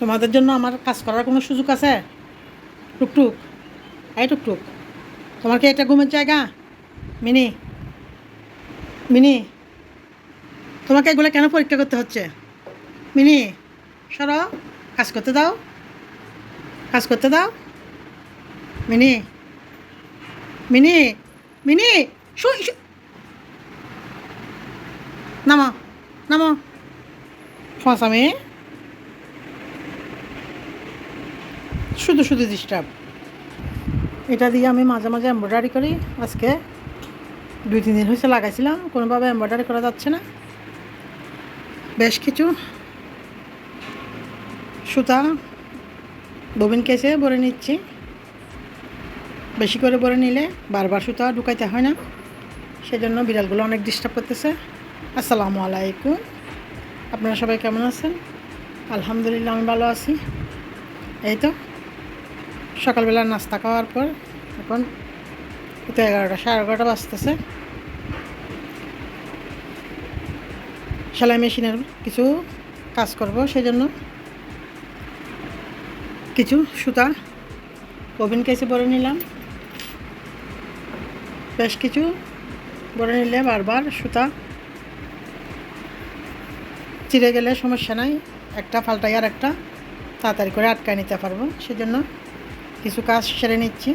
তোমাদের জন্য আমার কাজ করার কোনো সুযোগ আছে? টুকটুক। এই টুকটুক, তোমার কি এটা ঘুমের জায়গা? মিনি মিনি, তোমাকে এগুলো কেন পরীক্ষা করতে হচ্ছে? মিনি, সরো, কাজ করতে দাও। কাজ করতে দাও। মিনি মিনি মিনি। নামো নামো। ফাঁসামি শুধু শুধু ডিস্টার্ব এটা দিয়ে আমি মাঝে মাঝে এমব্রয়ডারি করি। আজকে দুই, তিন দিন হয়েছে লাগাইছিলাম। কোনোভাবে এমব্রয়ডারি করা যাচ্ছে না। বেশ কিছু সুতা ববিন কেসে ভরে নিচ্ছি। বেশি করে ভরে নিলে বারবার সুতা ঢুকাইতে হয় না। সেজন্য বিড়ালগুলো অনেক ডিস্টার্ব করতেছে। আসসালামু আলাইকুম। আপনারা সবাই কেমন আছেন? আলহামদুলিল্লাহ, আমি ভালো আছি। এই তো। সকালবেলা নাস্তা খাওয়ার পর এখন তো এগারোটা, সাড়ে এগারোটা বাজতেছে। সেলাই মেশিনের কিছু কাজ করব সেই জন্য কিছু সুতা, ওভেন কেসে ভরে নিলাম। বেশ কিছু ভরে নিলে বারবার সুতা। চিড়ে গেলে সমস্যা নাই, একটা পাল্টাই আর একটা তাড়াতাড়ি করে আটকায় নিতে পারব, সেজন্য কিছু কাজ সেরে নিচ্ছি।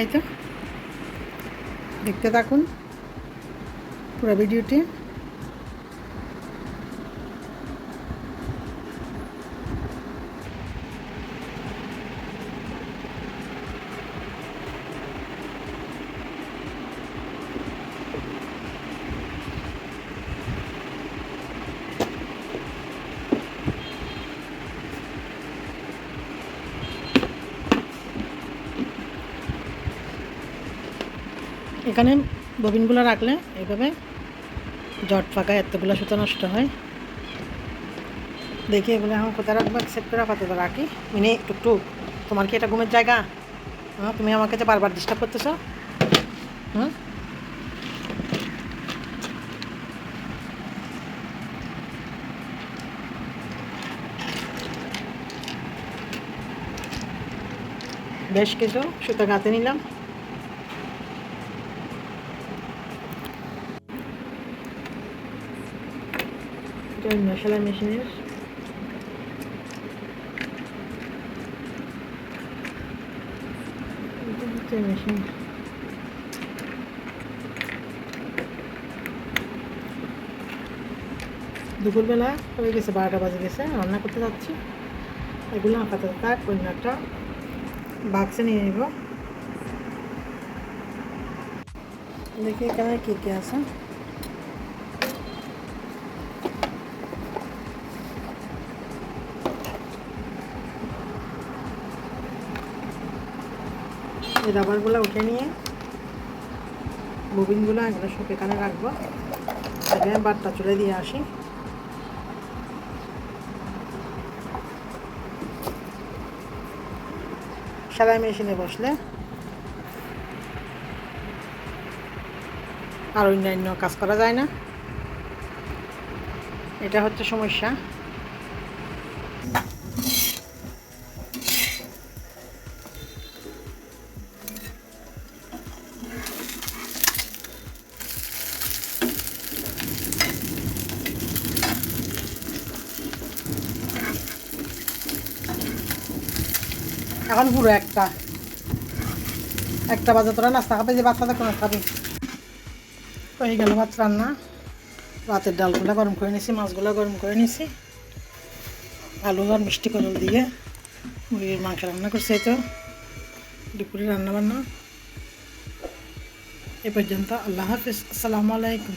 এই তো। দেখতে থাকুন। পুরো ভিডিওটি। এখানে ববিনগুলো রাখলে এইভাবে জট ফাঁকা এতগুলো সুতো নষ্ট হয়। দেখি এগুলো এখন কোথায় রাখব সেট করে আপাতত রাখি। মিনি টুকটুক তোমার কি এটা ঘুমের জায়গা? হ্যাঁ তুমি আমাকে যে বারবার ডিস্টার্ব করতেছ। হুম বেশ কিছু সুতো গাঁথে নিলাম। অন্য সেলাই মেশিনের মেশিন দুপুরবেলা হয়ে গেছে বারোটা বাজে গেছে, রান্না করতে যাচ্ছি। এগুলো আপাতত থাক, অন্য একটা বাক্সে নিয়ে নিব। দেখি এখানে কী কী আছে। এই রাবারগুলো উঠে নিয়ে ববিনগুলো এগুলো সব এখানে রাখব। এখানে বারটা চলে দিয়ে আসি। সেলাই মেশিনে বসলে আর অন্যান্য কাজ করা যায় না। এটা হচ্ছে সমস্যা। এখন পুরো একটা। একটা বাজে তোরা নাস্তা খাবে, যে বাচ্চাদের কোনো খাবে। হয়ে গেল ভাত রান্না। রাতের ডালগুলো গরম করে নিয়েছি মাছগুলো গরম করে নিয়েছি আলু আর মিষ্টি করল দিয়ে মুরগির মাংস রান্না করছে তো। দুপুরে রান্না বান্না এ পর্যন্ত আল্লাহ হাফিজ, আসসালামু আলাইকুম।